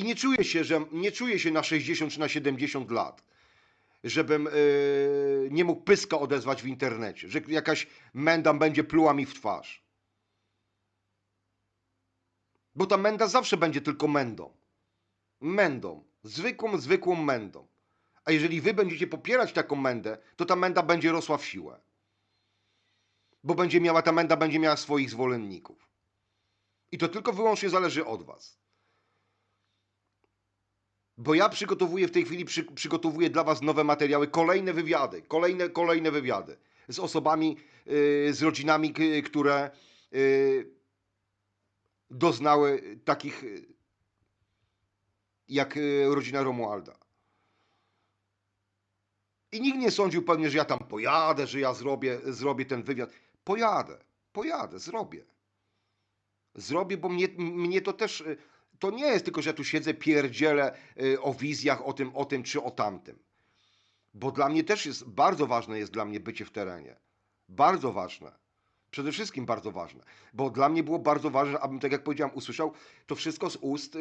I nie czuję się, że nie czuję się na 60 czy na 70 lat, żebym yy, nie mógł pyska odezwać w internecie, że jakaś menda będzie pluła mi w twarz. Bo ta menda zawsze będzie tylko mędą. Mędą. Zwykłą, zwykłą mędą. A jeżeli wy będziecie popierać taką mędę, to ta menda będzie rosła w siłę. Bo będzie miała, ta menda będzie miała swoich zwolenników. I to tylko wyłącznie zależy od was. Bo ja przygotowuję w tej chwili, przy, przygotowuję dla was nowe materiały, kolejne wywiady, kolejne, kolejne wywiady z osobami, yy, z rodzinami, które yy, doznały takich yy, jak yy, rodzina Romualda. I nikt nie sądził pewnie, że ja tam pojadę, że ja zrobię, zrobię ten wywiad. Pojadę, pojadę, zrobię. Zrobię, bo mnie, mnie to też. To nie jest tylko, że ja tu siedzę, pierdzielę y, o wizjach, o tym, o tym czy o tamtym. Bo dla mnie też jest, bardzo ważne jest dla mnie bycie w terenie. Bardzo ważne. Przede wszystkim bardzo ważne. Bo dla mnie było bardzo ważne, abym, tak jak powiedziałem, usłyszał to wszystko z ust y,